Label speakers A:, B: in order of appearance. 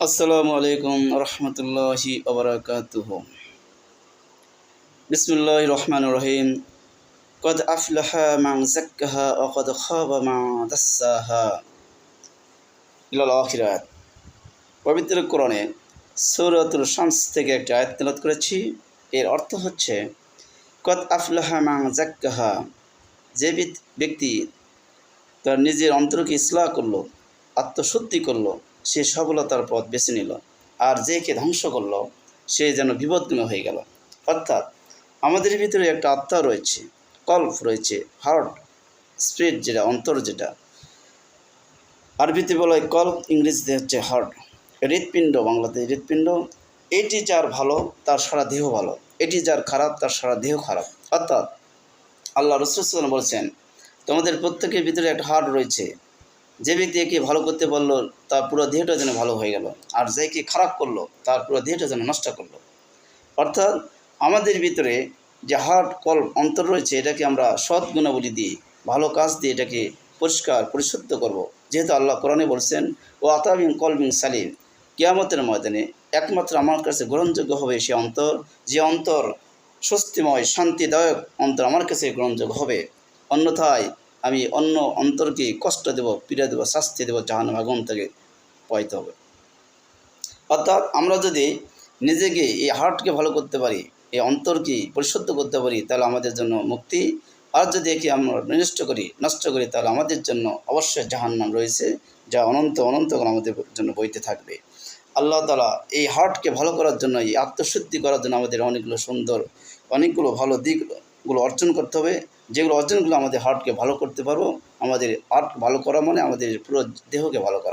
A: আসসালামু আলাইকুম রহমতুল্লাহি ওবরাকাতুহ। বিসমুল্লাহ রহমান রহিম। কদ আফলাহা মাং জাক্কাহা ও কদ খাবা মা দাসাহা। ইলাল আখিরাত পবিত্র কোরআনে সৌরতুল শামস থেকে একটা আয়াত তেলাত করেছি। এর অর্থ হচ্ছে, কদ আফলাহা মাং জাক্কাহা যে ব্যক্তি তার নিজের অন্তরকে ইসলাহ করল, আত্মশুদ্ধি করল সে সফলতার পথ বেছে নিল। আর যেকে ধ্বংস করল, সে যেন বিপদগুণ হয়ে গেল। অর্থাৎ আমাদের ভিতরে একটা আত্মা রয়েছে, কল্প রয়েছে, হার্ট স্পিরিট যেটা, অন্তর যেটা। আরবিতে বলা হয় কল্প, ইংরেজিতে হচ্ছে হার্ট। হৃৎপিণ্ড, বাংলাতে হৃৎপিণ্ড, এটি যার ভালো, তার সারা দেহ ভালো। এটি যার খারাপ, তার সারা দেহ খারাপ। অর্থাৎ আল্লাহ রসুল বলছেন, তোমাদের প্রত্যেকের ভিতরে একটা হার্ট রয়েছে যে ব্যক্তি একে ভালো করতে পারল তার পুরো দেহটা যেন ভালো হয়ে গেল। আর যে কে খারাপ করল, তার পুরো দেহটা যেন নষ্ট করল। অর্থাৎ আমাদের ভিতরে যে হার্ট কল অন্তর রয়েছে, এটাকে আমরা সৎ গুণাবলী দিয়ে, ভালো কাজ দিয়ে এটাকে পরিষ্কার, পরিশুদ্ধ করব। যেহেতু আল্লাহ কোরআনে বলছেন ও আতাবিন কলবিন সালিম। কেয়ামতের ময়দানে একমাত্র আমার কাছে গ্রহণযোগ্য হবে সে অন্তর, যে অন্তর স্বস্তিময়, শান্তিদায়ক অন্তর আমার কাছে গ্রহণযোগ্য হবে। অন্যথায় আমি অন্য অন্তরকে কষ্ট দেব, পীড়া দেবো, শাস্তি দেবো জাহান আগুন থেকে পাইতে হবে। অর্থাৎ আমরা যদি নিজেকে এই হার্টকে ভালো করতে পারি, এই অন্তরকে পরিশুদ্ধ করতে পারি, তাহলে আমাদের জন্য মুক্তি। আর যদি একে আমরা নষ্ট করি নষ্ট করি, তাহলে আমাদের জন্য অবশ্যই জাহান্নাম রয়েছে, যা অনন্ত অনন্তকাল আমাদের জন্য বইতে থাকবে। আল্লাহ তালা এই হার্টকে ভালো করার জন্য, এই আত্মশুদ্ধি করার জন্য আমাদের অনেকগুলো সুন্দর, অনেকগুলো ভালো দিকগুলো অর্জন করতে হবে। যেগুলো অর্জনগুলো আমাদের হার্টকে ভালো করতে পারব, আমাদের হার্ট ভালো করা মানে আমাদের পুরো দেহকে ভালো করা।